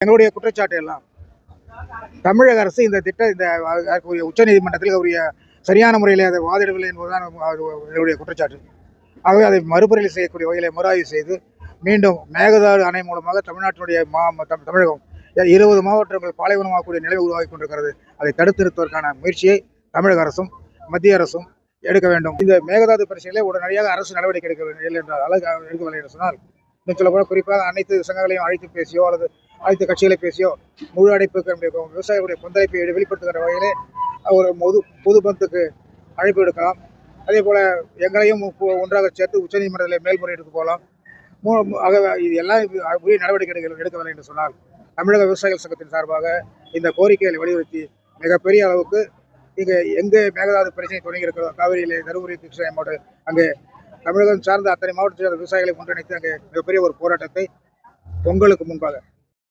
எங்களுடைய குற்றச்சாட்டு எல்லாம் தமிழக அரசு இந்த திட்ட இந்த உச்ச நீதிமன்றத்தில் உரிய சரியான முறையில் அதை வாதிடவில்லை என்பதுதான் என்னுடைய குற்றச்சாட்டு. ஆகவே அதை மறுபரிசீலனை செய்யக்கூடிய வகையில் மறுஆய்வு செய்து மீண்டும் மேகதாடு அணை மூலமாக தமிழ்நாட்டினுடைய மா தம்- தமிழகம் இருபது மாவட்டங்கள் பாலைவனமாகக்கூடிய நிலை உருவாகி கொண்டிருக்கிறது. அதை தடுத்து நிறுத்துவதற்கான முயற்சியை தமிழக அரசும் மத்திய அரசும் எடுக்க வேண்டும். இந்த மேகதாது பிரச்சனையிலே உடனடியாக அரசு நடவடிக்கை எடுக்க வேண்டும். என்றால் அழகு எடுக்கவில்லை என்று சொன்னால் இன்னும் சொல்ல குறிப்பாக அனைத்து சங்கங்களையும் அழைத்து பேசியோ அல்லது அனைத்து கட்சிகளை பேசியோ முழு அடைப்புக்கு விவசாயிகளுடைய கொந்தளிப்பை வெளிப்படுத்துகிற வகையிலே ஒரு பொது பொது பந்துக்கு அழைப்பு எடுக்கலாம். அதே போல் எங்களையும் ஒன்றாக சேர்த்து உச்சநீதிமன்றத்தில் மேல்முறையீடுக்கு போகலாம். மூ- ஆக ஆகவே இது எல்லாம் உரிய நடவடிக்கைகள் எடுக்கவில்லை என்று சொன்னால் தமிழக விவசாயிகள் சங்கத்தின் சார்பாக இந்த கோரிக்கைகளை வலியுறுத்தி மிகப்பெரிய அளவுக்கு இங்கே எங்கே மேகதாது பிரச்சனை தொடங்கி இருக்கிறதோ காவிரியிலே தருமபுரி கிருஷ்ணா மாவட்டம் அங்கே தமிழகம் சார்ந்த அத்தனை மாவட்டத்தில் விவசாயிகளை ஒன்றிணைத்து அங்கே மிகப்பெரிய ஒரு போராட்டத்தை பொங்கலுக்கு முன்பாக